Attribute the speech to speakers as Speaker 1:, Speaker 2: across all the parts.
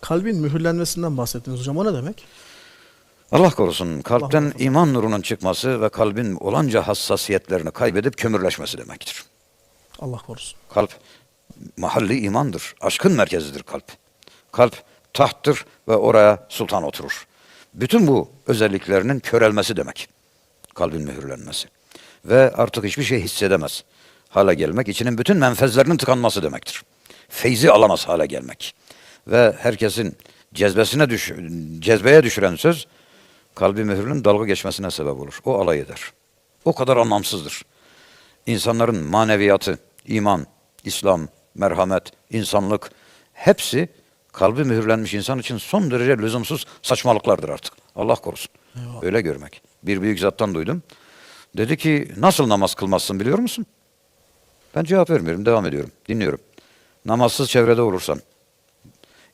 Speaker 1: Kalbin mühürlenmesinden bahsettiniz hocam. O ne demek?
Speaker 2: Allah korusun kalpten
Speaker 1: muhafaza.
Speaker 2: iman nurunun çıkması ve kalbin olanca hassasiyetlerini kaybedip kömürleşmesi demektir.
Speaker 1: Allah korusun.
Speaker 2: Kalp mahalli imandır. Aşkın merkezidir kalp. Kalp tahttır ve oraya sultan oturur. Bütün bu özelliklerinin körelmesi demek. Kalbin mühürlenmesi. Ve artık hiçbir şey hissedemez hale gelmek, içinin bütün menfezlerinin tıkanması demektir. Feyzi alamaz hale gelmek. Ve herkesin cezbesine düş cezbeye düşüren söz kalbi mühürünün dalga geçmesine sebep olur. O alay eder. O kadar anlamsızdır insanların maneviyatı, iman, İslam, merhamet, insanlık hepsi kalbi mühürlenmiş insan için son derece lüzumsuz saçmalıklardır artık. Allah korusun. Öyle görmek. Bir büyük zattan duydum. Dedi ki nasıl namaz kılmazsın biliyor musun? Ben cevap vermiyorum, devam ediyorum. Dinliyorum. Namazsız çevrede olursan,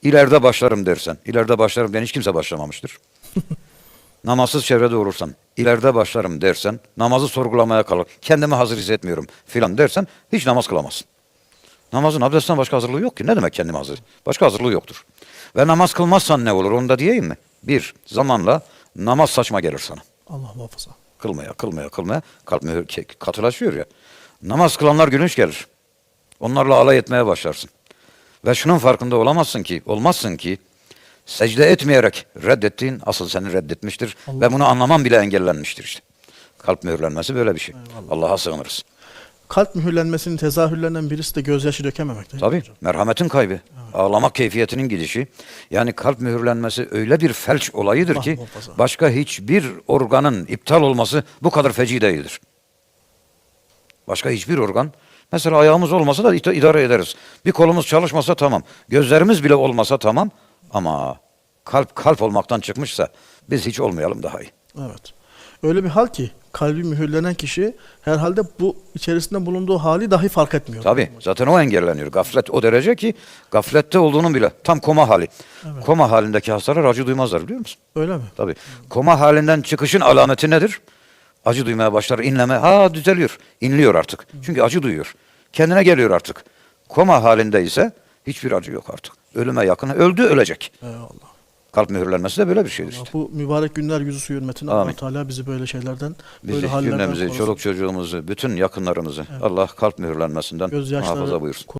Speaker 2: ileride başlarım dersen, ileride başlarım ben hiç kimse başlamamıştır. namazsız çevrede olursan, ileride başlarım dersen, namazı sorgulamaya kalır, kendimi hazır hissetmiyorum filan dersen hiç namaz kılamazsın. Namazın abdestten başka hazırlığı yok ki. Ne demek kendimi hazır? Başka hazırlığı yoktur. Ve namaz kılmazsan ne olur onu da diyeyim mi? Bir, zamanla namaz saçma gelir sana.
Speaker 1: Allah muhafaza.
Speaker 2: Kılmaya, kılmaya, kılmaya kalp mühür ke- katılaşıyor ya. Namaz kılanlar gülünç gelir. Onlarla alay etmeye başlarsın. Ve şunun farkında olamazsın ki, olmazsın ki secde etmeyerek reddettiğin asıl seni reddetmiştir. Ve bunu anlaman bile engellenmiştir işte. Kalp mühürlenmesi böyle bir şey. Allah'a sığınırız.
Speaker 1: Kalp mühürlenmesinin tezahürlerinden birisi de gözyaşı dökememek. değil mi
Speaker 2: Tabii
Speaker 1: hocam?
Speaker 2: merhametin kaybı. Ağlamak keyfiyetinin gidişi. Yani kalp mühürlenmesi öyle bir felç olayıdır
Speaker 1: Allah
Speaker 2: ki başka hiçbir organın iptal olması bu kadar feci değildir. Başka hiçbir organ mesela ayağımız olmasa da idare ederiz. Bir kolumuz çalışmasa tamam. Gözlerimiz bile olmasa tamam ama kalp kalp olmaktan çıkmışsa biz hiç olmayalım daha iyi.
Speaker 1: Evet. Öyle bir hal ki kalbi mühürlenen kişi herhalde bu içerisinde bulunduğu hali dahi fark etmiyor.
Speaker 2: Tabii zaten o engelleniyor. Gaflet o derece ki gaflette olduğunun bile tam koma hali. Koma halindeki hastalar acı duymazlar biliyor musun?
Speaker 1: Öyle mi?
Speaker 2: Tabii. Koma halinden çıkışın alameti nedir? Acı duymaya başlar, inleme. Ha düzeliyor. İnliyor artık. Çünkü acı duyuyor. Kendine geliyor artık. Koma halinde ise hiçbir acı yok artık. Ölüme yakın. Öldü ölecek.
Speaker 1: Eyvallah.
Speaker 2: Kalp mühürlenmesi de böyle bir şeydir işte.
Speaker 1: Bu mübarek günler yüzü suyu hürmetine
Speaker 2: Amin.
Speaker 1: Allah Teala bizi böyle şeylerden,
Speaker 2: Bizi,
Speaker 1: böyle hallerden
Speaker 2: cümlemizi,
Speaker 1: korusun.
Speaker 2: çoluk çocuğumuzu, bütün yakınlarımızı Allah kalp mühürlenmesinden
Speaker 1: Gözyaşları
Speaker 2: muhafaza buyursun.